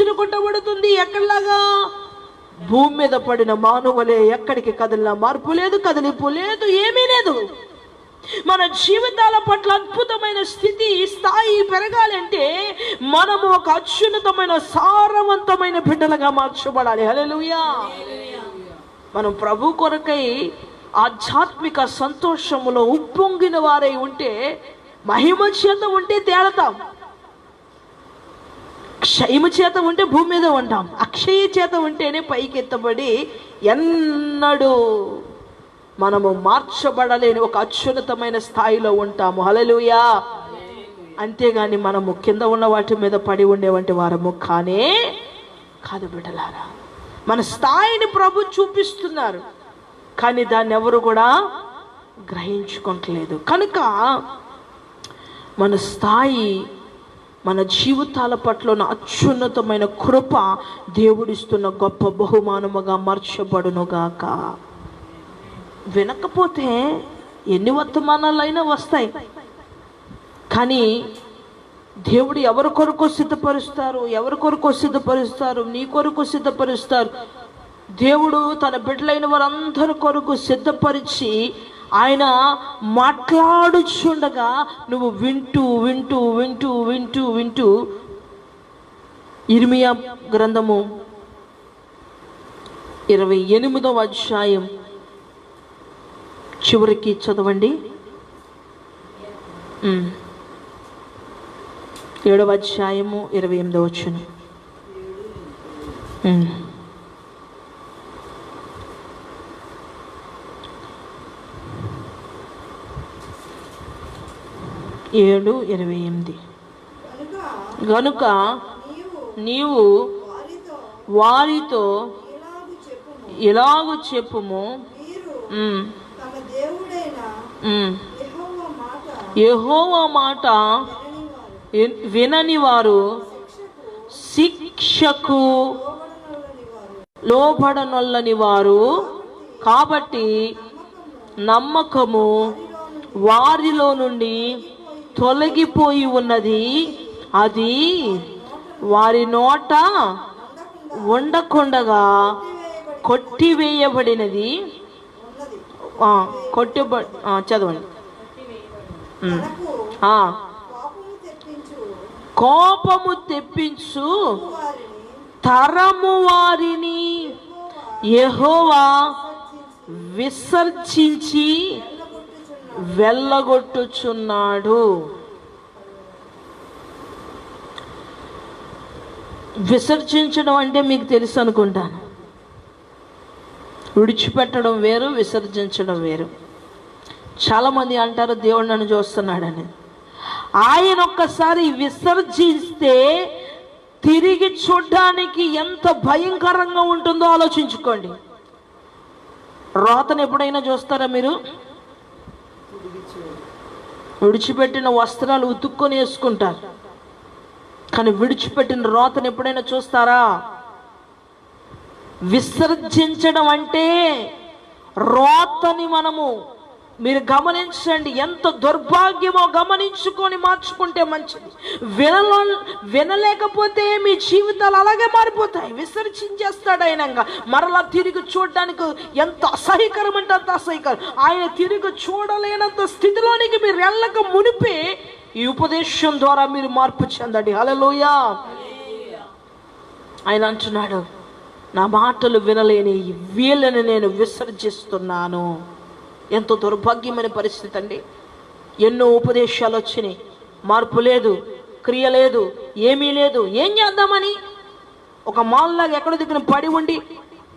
విసిరి కొట్టబడుతుంది ఎక్కడలాగా? భూమి మీద పడిన మానవులే ఎక్కడికి కదిలిన మార్పు లేదు కదిలింపు లేదు ఏమీ లేదు. మన జీవితాల పట్ల అద్భుతమైన స్థితి స్థాయి పెరగాలంటే మనము ఒక అత్యున్నతమైన సారవంతమైన బిడ్డలుగా మార్చబడాలి. హలెలుయా మనం ప్రభు కొరకై ఆధ్యాత్మిక సంతోషములో ఉప్పొంగిన వారై ఉంటే మహిమ చేత ఉంటే తేలతాం. క్షయము చేత ఉంటే భూమి మీద ఉంటాం. అక్షయ చేత ఉంటేనే పైకి ఎత్తబడి ఎన్నడూ మనము మార్చబడలేని ఒక అత్యున్నతమైన స్థాయిలో ఉంటాము. హలలుయా అంతేగాని మనము కింద ఉన్న వాటి మీద పడి ఉండేవంటి వారము. కానే కాదు బిడ్డలారా మన స్థాయిని ప్రభు చూపిస్తున్నారు. కానీ దాన్ని ఎవరు కూడా గ్రహించుకోవట్లేదు కనుక మన స్థాయి మన జీవితాల పట్ల ఉన్న అత్యున్నతమైన కృప దేవుడిస్తున్న గొప్ప బహుమానముగా మర్చబడునుగాక. వినకపోతే ఎన్ని వర్తమానాలైనా వస్తాయి. కానీ దేవుడు ఎవరి కొరకు సిద్ధపరుస్తారు ఎవరి కొరకు సిద్ధపరుస్తారు నీ కొరకు సిద్ధపరుస్తారు? దేవుడు తన బిడ్డలైన వారందరి కొరకు సిద్ధపరిచి ఆయన మాట్లాడుచుండగా నువ్వు వింటూ వింటూ వింటూ వింటూ వింటూ ఇర్మియా గ్రంథము ఇరవై ఎనిమిదవ అధ్యాయం చివరికి చదవండి. ఏడవ అధ్యాయము ఇరవై ఎనిమిదవ వచ్చును ఏడు ఇరవై ఎనిమిది. కనుక గనుక నీవు వారితో వారితో ఇలాగు చెప్పుము. యహోవ మాట విననివారు వినని వారు శిక్షకు లోబడనొల్లని వారు కాబట్టి నమ్మకము వారిలో నుండి తొలగిపోయి ఉన్నది. అది వారి నోట ఉండకుండగా కొట్టివేయబడినది. కొట్టి కొట్టిబ చదవండి. కోపము తెప్పించు తరము వారిని యహోవా విసర్జించి వెళ్ళగొట్టుచున్నాడు. విసర్జించడం అంటే మీకు తెలుసు అనుకుంటాను. విడిచిపెట్టడం వేరు విసర్జించడం వేరు. చాలామంది అంటారు దేవుడు నన్ను చూస్తున్నాడని. ఆయన ఒక్కసారి విసర్జిస్తే తిరిగి చూడ్డానికి ఎంత భయంకరంగా ఉంటుందో ఆలోచించుకోండి. రోతను ఎప్పుడైనా చూస్తారా మీరు? విడిచిపెట్టిన వస్త్రాలు ఉతుక్కొని వేసుకుంటారు. కానీ విడిచిపెట్టిన రోతను ఎప్పుడైనా చూస్తారా? విసర్జించడం అంటే రోతని మనము మీరు గమనించండి ఎంత దౌర్భాగ్యమో గమనించుకొని మార్చుకుంటే మంచిది. వినల వినలేకపోతే మీ జీవితాలు అలాగే మారిపోతాయి. విసర్జించేస్తాడు ఆయన మరలా తిరిగి చూడడానికి ఎంత అసహ్యకరం అంటే అంత అసహ్యకరం. ఆయన తిరిగి చూడలేనంత స్థితిలోనికి మీరు వెళ్ళక మునిపే ఈ ఉపదేశం ద్వారా మీరు మార్పు చెందండి. హలలోయా ఆయన అంటున్నాడు నా మాటలు వినలేని వీళ్ళని నేను విసర్జిస్తున్నాను. ఎంతో దుర్భాగ్యమైన పరిస్థితి అండి. ఎన్నో ఉపదేశాలు వచ్చినాయి. మార్పు లేదు క్రియ లేదు ఏమీ లేదు. ఏం చేద్దామని? ఒక మాల్లాగా ఎక్కడ దిక్కున పడి ఉండి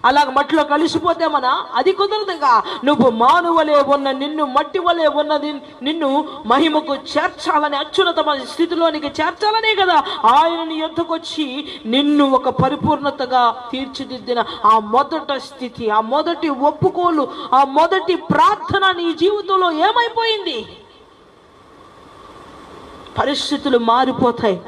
అలాగ మట్టిలో కలిసిపోతే మన అది కుదరదుగా. నువ్వు మానవలే ఉన్న నిన్ను మట్టి వలె ఉన్నది నిన్ను మహిమకు చేర్చాలని అత్యున్నతమైన స్థితిలోనికి చేర్చాలనే కదా. ఆయన నీ నిన్ను ఒక పరిపూర్ణతగా తీర్చిదిద్దిన ఆ మొదట స్థితి ఆ మొదటి ఒప్పుకోలు ఆ మొదటి ప్రార్థన నీ జీవితంలో ఏమైపోయింది? పరిస్థితులు మారిపోతాయి.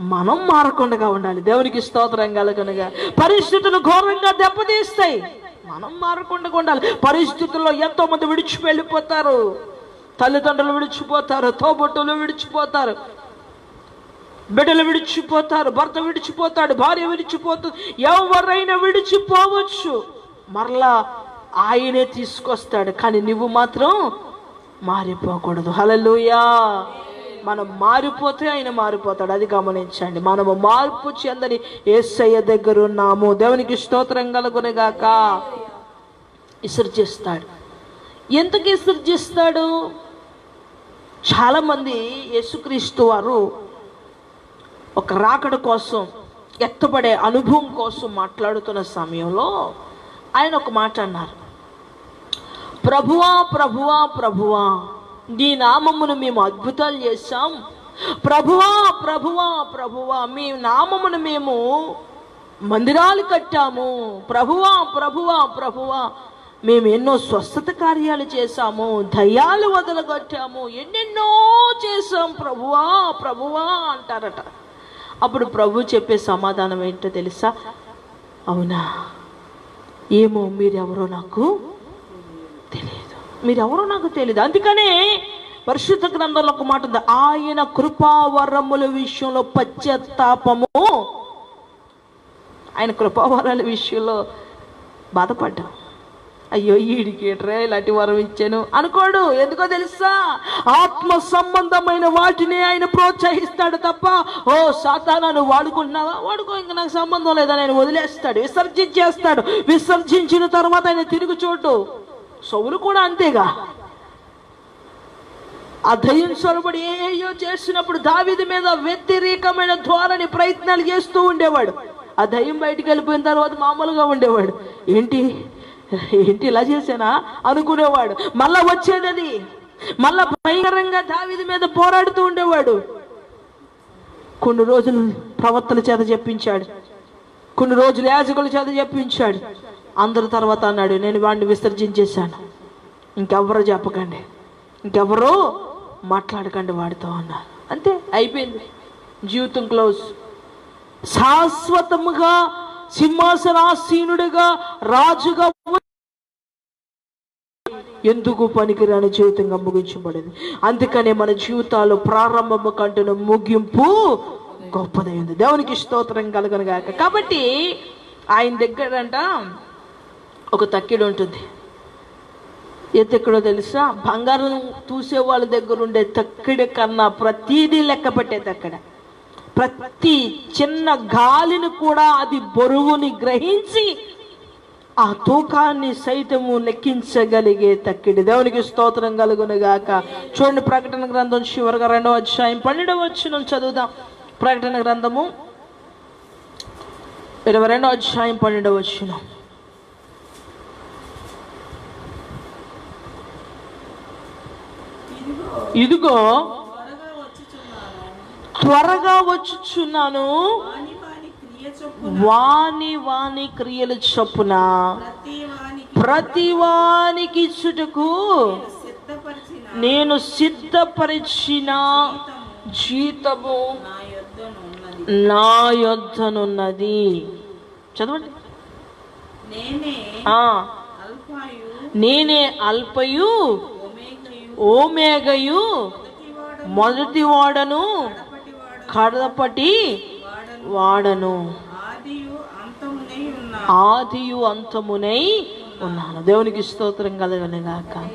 మనం మారకుండా ఉండాలి. దేవునికి స్తోత్రం కలగనగా. పరిస్థితులు ఘోరంగా దెబ్బతీస్తాయి. మనం మారకుండా ఉండాలి. పరిస్థితుల్లో ఎంతో మంది విడిచి వెళ్ళిపోతారు తల్లిదండ్రులు విడిచిపోతారు. తోబొట్టులు విడిచిపోతారు. బిడ్డలు విడిచిపోతారు. భర్త విడిచిపోతాడు. భార్య విడిచిపోతుంది ఎవరైనా విడిచిపోవచ్చు. మరలా ఆయనే తీసుకొస్తాడు. కానీ నువ్వు మాత్రం మారిపోకూడదు. హలలుయా మనం మారిపోతే ఆయన మారిపోతాడు. అది గమనించండి. మనము మార్పు చెందని ఏసయ్య దగ్గర ఉన్నాము. దేవునికి స్తోత్రం కలుగునిగాక విసర్జిస్తాడు ఎందుకు విసర్జిస్తాడు చాలామంది యేసుక్రీస్తు వారు ఒక రాకడ కోసం ఎత్తబడే అనుభవం కోసం మాట్లాడుతున్న సమయంలో ఆయన ఒక మాట అన్నారు. ప్రభువా ప్రభువా ప్రభువా నీ నామమును మేము అద్భుతాలు చేశాం. ప్రభువా ప్రభువా ప్రభువా మీ నామమును మేము మందిరాలు కట్టాము. ప్రభువా ప్రభువా ప్రభువా మేము ఎన్నో స్వస్థత కార్యాలు చేశాము. దయ్యాలు వదలగొట్టాము. ఎన్నెన్నో చేశాం. ప్రభువా ప్రభువా అంటారట. అప్పుడు ప్రభు చెప్పే సమాధానం ఏంటో తెలుసా? అవునా? ఏమో మీరెవరో నాకు మీరెవరో నాకు తెలియదు అందుకనే పరిశుద్ధ గ్రంథంలో ఒక మాట ఉంది. ఆయన కృపావరముల విషయంలో పశ్చాత్తాపము. ఆయన కృపావరాల విషయంలో బాధపడ్డాం. అయ్యో ఈడికేట్రే ఇలాంటి వరం ఇచ్చాను? అనుకోడు. ఎందుకో తెలుసా? ఆత్మ సంబంధమైన వాటిని ఆయన ప్రోత్సహిస్తాడు తప్ప ఓ సాతానా వాడుకుంటున్నావా? వాడుకో ఇంకా నాకు సంబంధం లేదా? ఆయన వదిలేస్తాడు విసర్జించేస్తాడు. విసర్జించిన తర్వాత ఆయన తిరిగి చోటు సౌలు కూడా అంతేగా. ఆ దయ్యం స్వరపడి ఏయో చేసినప్పుడు దావిది మీద వ్యతిరేకమైన ధోరణి ప్రయత్నాలు చేస్తూ ఉండేవాడు. ఆ దయ్యం బయటికి వెళ్ళిపోయిన తర్వాత మామూలుగా ఉండేవాడు. ఏంటి? ఏంటి ఇలా చేసానా అనుకునేవాడు. మళ్ళా వచ్చేది అది. మళ్ళా భయంకరంగా దావిది మీద పోరాడుతూ ఉండేవాడు. కొన్ని రోజులు ప్రవర్తన చేత చెప్పించాడు. కొన్ని రోజులు యాజకుల చేత చెప్పించాడు. అందరి తర్వాత అన్నాడు నేను వాడిని విసర్జించేశాను. ఇంకెవరో చెప్పకండి. ఇంకెవరో మాట్లాడకండి వాడితో అన్నారు. అంతే అయిపోయింది. జీవితం క్లోజ్. శాశ్వతముగా సింహాసనాసీనుడిగా రాజుగా ఎందుకు పనికిరాని జీవితంగా ముగించబడింది? అందుకనే మన జీవితాలు ప్రారంభము కంటున్న ముగింపు గొప్పదైంది. దేవునికి స్తోత్రం కలగనుగాక కాబట్టి ఆయన దగ్గర అంట ఒక తక్కిడి ఉంటుంది. ఏ తెలుసా? బంగారం చూసే వాళ్ళ దగ్గర ఉండే తక్కిడి కన్నా ప్రతిదీ లెక్క పెట్టేది అక్కడ. ప్రతి చిన్న గాలిని కూడా అది బరువుని గ్రహించి ఆ తూకాన్ని సైతము లెక్కించగలిగే తక్కిడి. దేవునికి స్తోత్రం కలుగునుగాక. చూడండి ప్రకటన గ్రంథం చివరిగా రెండవ అధ్యాయం పన్నెండవ వచ్చిన చదువుదాం. ప్రకటన గ్రంథము ఇరవై రెండవ అధ్యాయం పన్నెండవ వచ్చినాం ఇదిగో త్వరగా వచ్చుచున్నాను. వాని వాని క్రియల చొప్పున. ప్రతి వానికి సిద్ధపరిచిన. నేను సిద్ధపరిచిన జీతము నా యొద్దనున్నది. చదవండి. నేనే అల్పయు. ఓమేగయు మొదటివాడు మొదటి వాడను కడపటి వాడను. ఆదియు అంతమునై ఉన్నాను. దేవునికి స్తోత్రం కలగనిగాక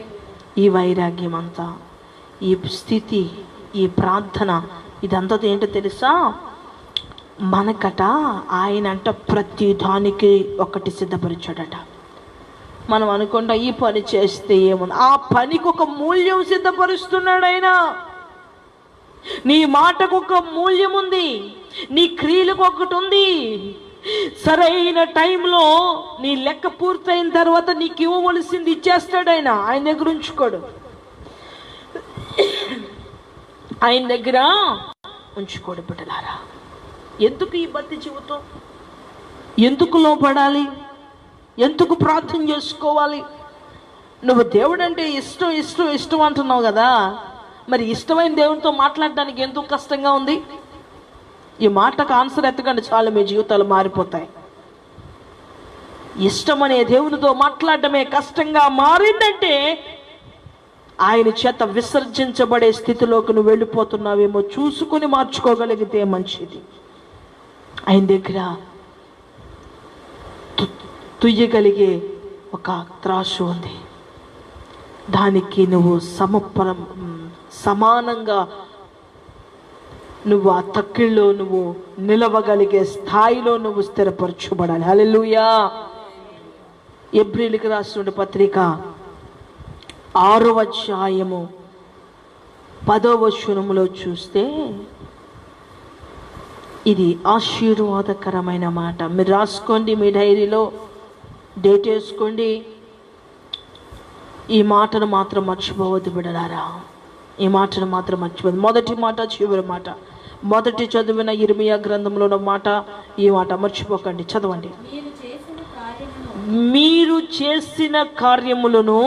ఈ వైరాగ్యం అంతా ఈ స్థితి ఈ ప్రార్థన ఇదంతా ఏంటో తెలుసా? మనకట ఆయన అంట ప్రతి దానికి ఒకటి సిద్ధపరిచాడట. మనం అనుకుంటా ఈ పని చేస్తే ఏముంది? ఆ పనికి ఒక మూల్యం సిద్ధపరుస్తున్నాడు ఆయన. నీ మాటకు ఒక మూల్యం ఉంది నీ క్రియలకు ఒకటి ఉంది. సరైన టైంలో నీ లెక్క పూర్తయిన తర్వాత నీకు ఇవ్వవలసింది ఇచ్చేస్తాడు ఆయన. ఆయన దగ్గర ఉంచుకోడు. ఆయన దగ్గర ఉంచుకోడు బిడ్డలారా. ఎందుకు ఈ బతి జీవితం ఎందుకు లోపడాలి? ఎందుకు ప్రార్థన చేసుకోవాలి? నువ్వు దేవుడు అంటే ఇష్టం ఇష్టం ఇష్టం అంటున్నావు కదా. మరి ఇష్టమైన దేవునితో మాట్లాడడానికి ఎందుకు కష్టంగా ఉంది? ఈ మాటకు ఆన్సర్ ఎత్తకండి చాలు మీ జీవితాలు మారిపోతాయి. ఇష్టమనే దేవునితో మాట్లాడటమే కష్టంగా మారిందంటే ఆయన చేత విసర్జించబడే స్థితిలోకి నువ్వు వెళ్ళిపోతున్నావేమో చూసుకొని మార్చుకోగలిగితే మంచిది. ఆయన దగ్గర తుయ్యగలిగే ఒక త్రాసు ఉంది. దానికి నువ్వు సమపరం సమానంగా నువ్వు ఆ తక్కిళ్ళలో నువ్వు నిలవగలిగే స్థాయిలో నువ్వు స్థిరపరచబడాలి. హలెలుయా ఏప్రిల్కి రాసిన పత్రిక ఆరో అధ్యాయము పదవ శునములో చూస్తే ఇది ఆశీర్వాదకరమైన మాట. మీరు రాసుకోండి మీ డైరీలో. డేట్ వేసుకోండి ఈ మాటను మాత్రం మర్చిపోవద్దు బిడలారా. ఈ మాటను మాత్రం మర్చిపోవద్దు. మొదటి మాట చివరి మాట. మొదటి చదివిన ఇర్మియా గ్రంథంలో ఉన్న మాట ఈ మాట మర్చిపోకండి. చదవండి. మీరు చేసిన కార్యములను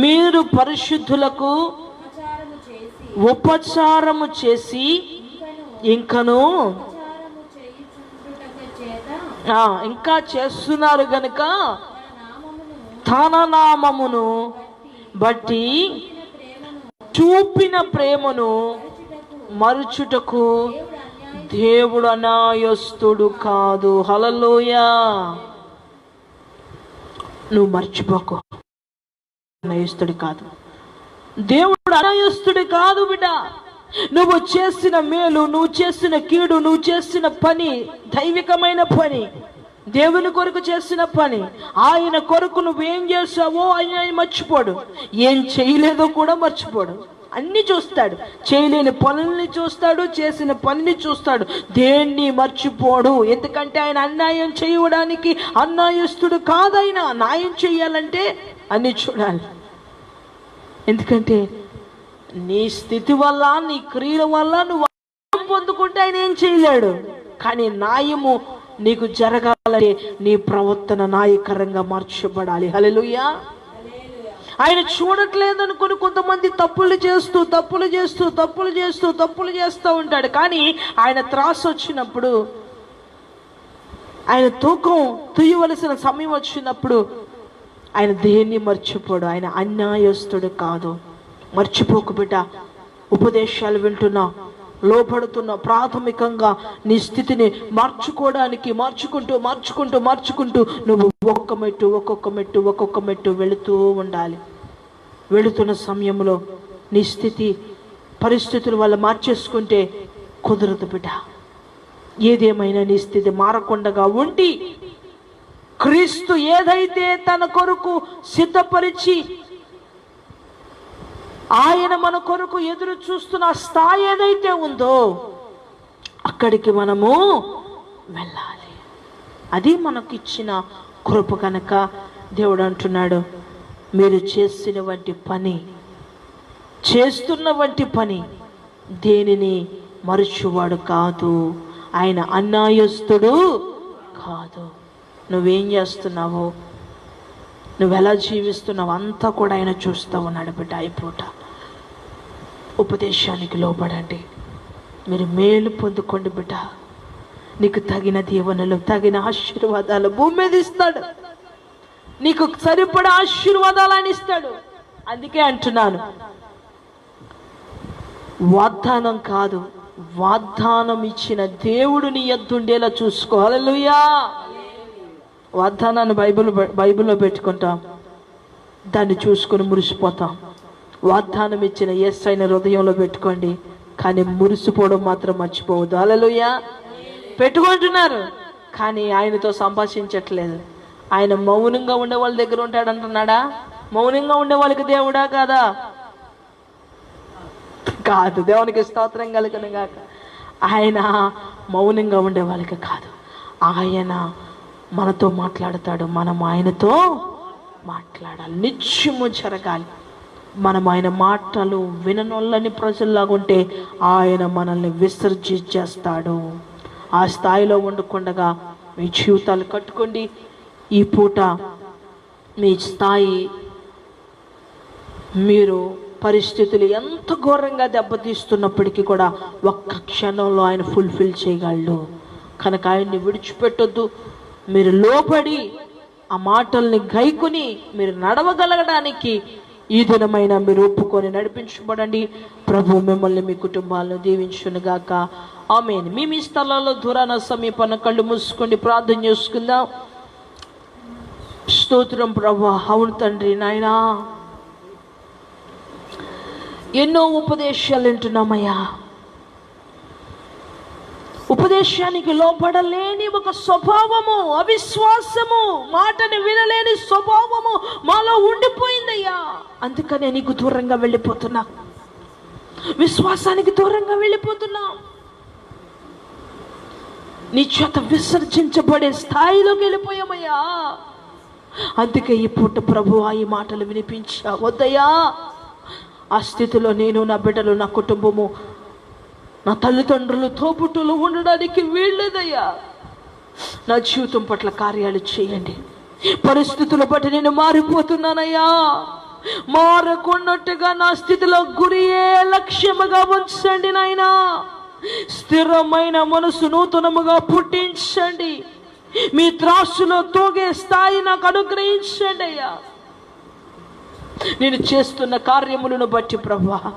మీరు పరిశుద్ధులకు ఉపచారము చేసి ఉపచారము చేసి ఇంకను ఇంకను ఉపచారము చేయుచుండుటక చేత ఆ, ఇంకా చేస్తున్నారు గనుక తన నామమును బట్టి చూపిన ప్రేమను మరుచుటకు దేవుడు అనాయస్తుడు కాదు. హలలోయ నువ్వు మర్చిపోకు. అనాయస్తుడు కాదు. దేవుడు అనాయస్తుడు కాదు బిడ్డ. నువ్వు చేసిన మేలు నువ్వు చేసిన కీడు నువ్వు చేసిన పని దైవికమైన పని. దేవుని కొరకు చేసిన పని. ఆయన కొరకు నువ్వేం చేసావో ఆయన ఆయన మర్చిపోడు. ఏం చేయలేదో కూడా మర్చిపోడు. అన్ని చూస్తాడు. చేయలేని పనుల్ని చూస్తాడు చేసిన పనిని చూస్తాడు. దేన్ని మర్చిపోడు. ఎందుకంటే ఆయన అన్యాయం చేయడానికి అన్యాయస్తుడు కాదైనా న్యాయం చేయాలంటే అన్ని చూడాలి. ఎందుకంటే నీ స్థితి వల్ల నీ క్రియల వల్ల నువ్వు పొందుకుంటే ఆయన ఏం చేయలేడు. కానీ న్యాయము నీకు జరగాలంటే నీ ప్రవర్తన నాయకరంగా మార్చబడాలి. హలెలుయా ఆయన చూడట్లేదు అనుకుని కొంతమంది తప్పులు చేస్తూ తప్పులు చేస్తూ తప్పులు చేస్తూ తప్పులు చేస్తూ ఉంటాడు. కానీ ఆయన త్రాసు వచ్చినప్పుడు ఆయన తూకం తుయ్యవలసిన సమయం వచ్చినప్పుడు ఆయన దేన్ని మర్చిపోడు. ఆయన అన్యాయస్తుడు కాదు. మర్చిపోకు బిడ్డ. ఉపదేశాలు వింటున్నా లోపడుతున్న ప్రాథమికంగా నీ స్థితిని మార్చుకోవడానికి మార్చుకుంటూ మార్చుకుంటూ మార్చుకుంటూ నువ్వు ఒక్క మెట్టు ఒక్కొక్క మెట్టు ఒక్కొక్క మెట్టు వెళుతూ ఉండాలి. వెళుతున్న సమయంలో నీ స్థితి పరిస్థితుల వల్ల మార్చేసుకుంటే కుదరదు బిడ్డ. ఏదేమైనా నీ స్థితి మారకుండగా ఉండి క్రీస్తు ఏదైతే తన కొరకు సిద్ధపరిచి ఆయన మన కొరకు ఎదురు చూస్తున్న స్థాయి ఏదైతే ఉందో అక్కడికి మనము వెళ్ళాలి. అది మనకు ఇచ్చిన కృప కనుక దేవుడు అంటున్నాడు మీరు చేసిన వంటి పని చేస్తున్న వంటి పని దేనిని మరుచువాడు కాదు. ఆయన అన్యాయస్తుడు కాదు. నువ్వేం చేస్తున్నావో నువ్వు ఎలా జీవిస్తున్నావు అంతా కూడా ఆయన చూస్తూ ఉన్నాడు బిడ్డ అయిపోట. ఉపదేశానికి లోపడండి మీరు మేలు పొందుకోండి బిడ్డ. నీకు తగిన దీవెనలు తగిన ఆశీర్వాదాలు భూమి మీద ఇస్తాడు. నీకు సరిపడా ఆశీర్వాదాలు ఆయన ఇస్తాడు. అందుకే అంటున్నాను. వాగ్దానం కాదు వాగ్దానం ఇచ్చిన దేవుడు నీ ఎద్దుండేలా చూసుకోవాలలుయా వాగ్దానాన్ని బైబిల్ బైబిల్లో పెట్టుకుంటాం. దాన్ని చూసుకొని మురిసిపోతాం. వాగ్దానం ఇచ్చిన ఎస్ అయిన హృదయంలో పెట్టుకోండి. కానీ మురిసిపోవడం మాత్రం మర్చిపోవద్దు. అలలుయా పెట్టుకుంటున్నారు. కానీ ఆయనతో సంభాషించట్లేదు. ఆయన మౌనంగా ఉండే వాళ్ళ దగ్గర ఉంటాడంటున్నాడా? మౌనంగా ఉండే వాళ్ళకి దేవుడా కాదా? కాదు. దేవునికి స్తోత్రం కలిగిన గాక. ఆయన మౌనంగా ఉండే వాళ్ళకి కాదు. ఆయన మనతో మాట్లాడతాడు. మనం ఆయనతో మాట్లాడాలి. నిత్యము జరగాలి. మనం ఆయన మాటలు విననొల్లని ప్రజల్లాగా ఉంటే ఆయన మనల్ని విసర్జించేస్తాడు. ఆ స్థాయిలో ఉండకుండగా మీ జీవితాలు కట్టుకోండి. ఈ పూట మీ స్థాయి మీరు పరిస్థితులు ఎంత ఘోరంగా దెబ్బతీస్తున్నప్పటికీ కూడా ఒక్క క్షణంలో ఆయన ఫుల్ఫిల్ చేయగలడు. కనుక ఆయన్ని విడిచిపెట్టొద్దు. మీరు లోపడి ఆ మాటల్ని గైకుని మీరు నడవగలగడానికి ఈ దినమైన మీరు ఒప్పుకొని నడిపించబడండి. ప్రభు మిమ్మల్ని మీ కుటుంబాలను దీవించునుగాక. ఆమె మీ మీ స్థలాల్లో దూరాన సమీపన కళ్ళు మూసుకోండి ప్రార్థన చేసుకుందాం. స్తోత్రం ప్రభు. అవును తండ్రి నాయనా. ఎన్నో ఉపదేశాలు వింటున్నామయ్యా. ఉపదేశానికి లోపడలేని ఒక స్వభావము అవిశ్వాసము మాటని వినలేని స్వభావము మాలో ఉండిపోయిందయ్యా. అందుకనే నీకు దూరంగా వెళ్ళిపోతున్నా. విశ్వాసానికి దూరంగా వెళ్ళిపోతున్నా. నీ చేత విసర్జించబడే స్థాయిలోకి వెళ్ళిపోయామయ్యా. అందుకే ఈ పూట ప్రభు ఈ మాటలు వినిపించా. వద్దయ్యా ఆ స్థితిలో నేను నా బిడ్డలు నా కుటుంబము నా తల్లిదండ్రులు తోబుట్టులు ఉండడానికి వీళ్ళదయ్యా నా జీవితం పట్ల కార్యాలు చేయండి. పరిస్థితుల బట్టి నేను మారిపోతున్నానయ్యా. మారకున్నట్టుగా నా స్థితిలో గురియే లక్ష్యముగా ఉంచండి నాయనా. స్థిరమైన మనసు నూతనముగా పుట్టించండి. మీ త్రాసులో తోగే స్థాయి నాకు అనుగ్రహించండి అయ్యా. నేను చేస్తున్న కార్యములను బట్టి ప్రభా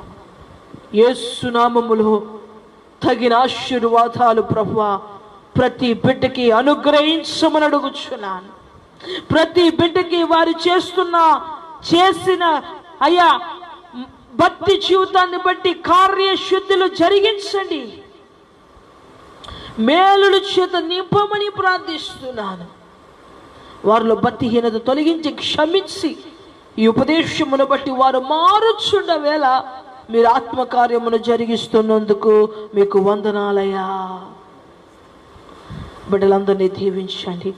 యేసునామములో తగిన ఆశీర్వాదాలు ప్రభా ప్రతి బిడ్డకి అనుగ్రహించమని అడుగుచున్నాను. ప్రతి బిడ్డకి వారు చేస్తున్న చేసిన అయ్యా భక్తి జీవితాన్ని బట్టి కార్యశుద్ధులు జరిగించండి. మేలుడు చేత నింపమని ప్రార్థిస్తున్నాను. వారిలో భక్తిహీనత తొలగించి క్షమించి ఈ ఉపదేశమును బట్టి వారు మారుచుండ వేళ మీరు ఆత్మకార్యమును జరిగిస్తున్నందుకు మీకు వందనాలయ్యా. బిడ్డలందరినీ దీవించండి.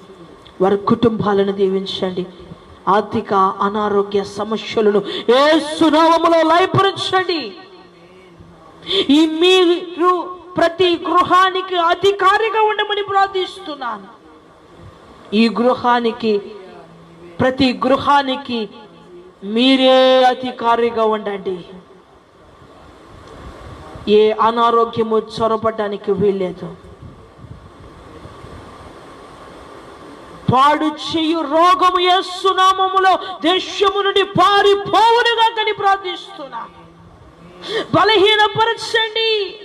వారి కుటుంబాలను దీవించండి. ఆర్థిక అనారోగ్య సమస్యలను ఏ సునామములో లయపరచండి. ఈ మీరు ప్రతి గృహానికి అధికారిగా ఉండమని ప్రార్థిస్తున్నాను. ఈ గృహానికి ప్రతి గృహానికి మీరే అధికారిగా ఉండండి. ఏ అనారోగ్యము చొరబడ్డానికి వీల్లేదు. పాడు చేయు రోగము చేస్తున్నామములో దేశము నుండి పారిపోవునుగా కని ప్రార్థిస్తున్నా. బలహీనపరచండి.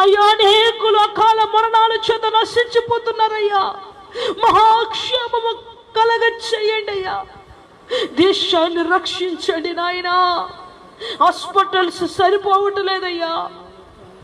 అయ్యా అనేకులు అకాల మరణాల చేత నశించిపోతున్నారయ్యా. మహాక్షేమము కలగ చేయండి అయ్యా. దేశాన్ని రక్షించండి నాయనా. హాస్పిటల్స్ సరిపోవట్లేదయ్యా.